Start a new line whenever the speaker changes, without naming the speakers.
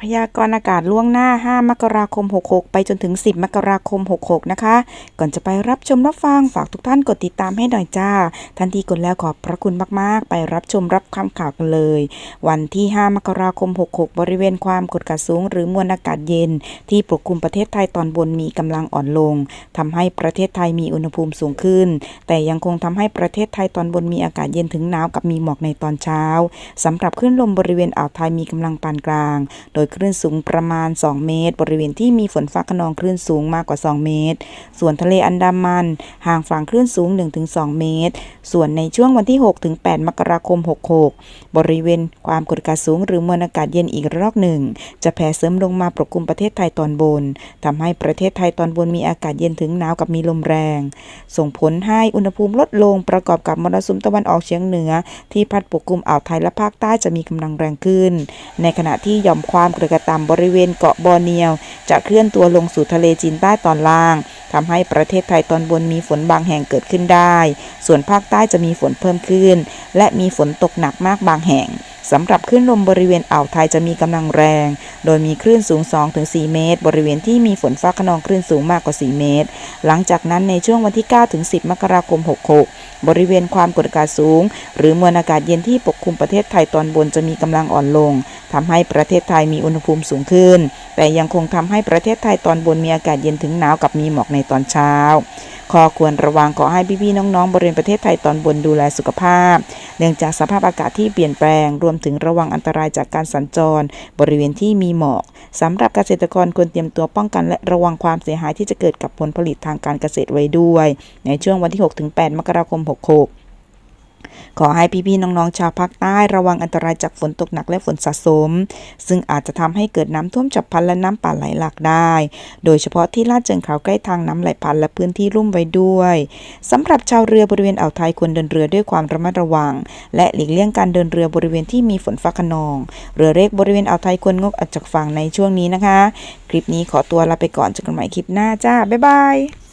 พยากรณ์อากาศล่วงหน้า 5 มกราคม 66 ไปจนถึง 10 มกราคม 66 นะคะ ก่อนจะไปรับชมรับฟังฝากทุกท่านกดติดตามให้หน่อยจ้า ทันทีกดแล้วขอบพระคุณมาก ๆ ไปรับชมรับคำข่าวกันเลย วันที่ 5 มกราคม 66 บริเวณความกดอากาศสูง หรือมวลอากาศเย็น ที่ปกคลุมประเทศไทยตอนบนมีกำลังอ่อนลงทำให้ประเทศไทยมีอุณหภูมิสูงขึ้น แต่ยังคงทำให้ประเทศไทยตอนบนมีอากาศเย็นถึงหนาวกับมีหมอกในตอนเช้าสำหรับคลื่นลมบริเวณอ่าวไทยมีกำลังปานกลาง โดยคลื่นสูงประมาณ 2 เมตร บริเวณที่มีฝนฟ้าขนองคลื่นสูงมากกว่า 2 เมตร ส่วนทะเลอันดามัน ห่างฝั่งคลื่นสูง 1-2 เมตร ส่วนในช่วงวันที่ 6-8 มกราคม 66 บริเวณความกดอากาศสูงหรือมวลอากาศเย็นอีกรอกหนึ่ง จะแผ่เสริมลงมาปกคลุมประเทศไทยตอนบนทำให้ประเทศไทยตอนบนมีอากาศเย็นถึงหนาวกับมีลมแรง ส่งผลให้อุณหภูมิลดลงประกอบกับมรสุมตะวันออกเฉียงเหนือ ที่พัดปกคลุมอ่าวไทยและภาคใต้จะมีกำลังแรงขึ้น ในขณะที่หย่อมความกระกาศต่ำบริเวณเกาะบอร์เนียว จะเคลื่อนตัวลงสู่ทะเลจีนใต้ตอนล่างทำให้ประเทศไทยตอนบนมีฝนบางแห่งเกิดขึ้นได้ ส่วนภาคใต้จะมีฝนเพิ่มขึ้น และมีฝนตกหนักมากบางแห่ง สำหรับคลื่นลมบริเวณอ่าวไทยจะมีกำลังแรง โดยมีคลื่นสูง 2-4 เมตร บริเวณที่มีฝนฟ้าขนองคลื่นสูงมากกว่า 4 เมตร หลังจากนั้นในช่วงวันที่ 9-10 มกราคม 66 บริเวณความกดอากาศสูง หรือมวลอากาศเย็นที่ปกคลุมประเทศไทยตอนบนจะมีกำลังอ่อนลงทำให้ประเทศไทยมีอุณหภูมิสูงขึ้น แต่ยังคงทำให้ประเทศไทยตอนบนมีอากาศเย็นถึงหนาวกับมีหมอกในตอนเช้า ข้อควรระวังขอให้พี่ๆน้องๆ บริเวณประเทศไทยตอนบนดูแลสุขภาพ เนื่องจากสภาพอากาศที่เปลี่ยนแปลง รวมถึงระวังอันตรายจากการสัญจร บริเวณที่มีหมอกสำหรับเกษตรกรควรเตรียมตัวป้องกัน และระวังความเสียหายที่จะเกิดกับผลผลิตทางการเกษตรไว้ด้วย ในช่วงวันที่ 6-8 มกราคม 66 ขอให้พี่ๆน้องๆชาวภาคใต้ระวังอันตรายจากฝนตกหนักและฝนสะสม ซึ่งอาจจะทำให้เกิดน้ำท่วมฉับพลันและน้ำป่าไหลหลากได้ โดยเฉพาะที่ลาดเชิงเขาใกล้ทางน้ำไหลผ่านและพื้นที่ลุ่มไว้ด้วยสำหรับชาวเรือบริเวณอ่าวไทยควรเดินเรือด้วยความระมัดระวัง และหลีกเลี่ยงการเดินเรือบริเวณที่มีฝนฟ้าขนอง เรือเล็กบริเวณอ่าวไทยควรงดออกจากฝั่งในช่วงนี้นะคะ คลิปนี้ขอตัวลาไปก่อนเจอกันใหม่คลิปหน้าจ้าบ๊ายบาย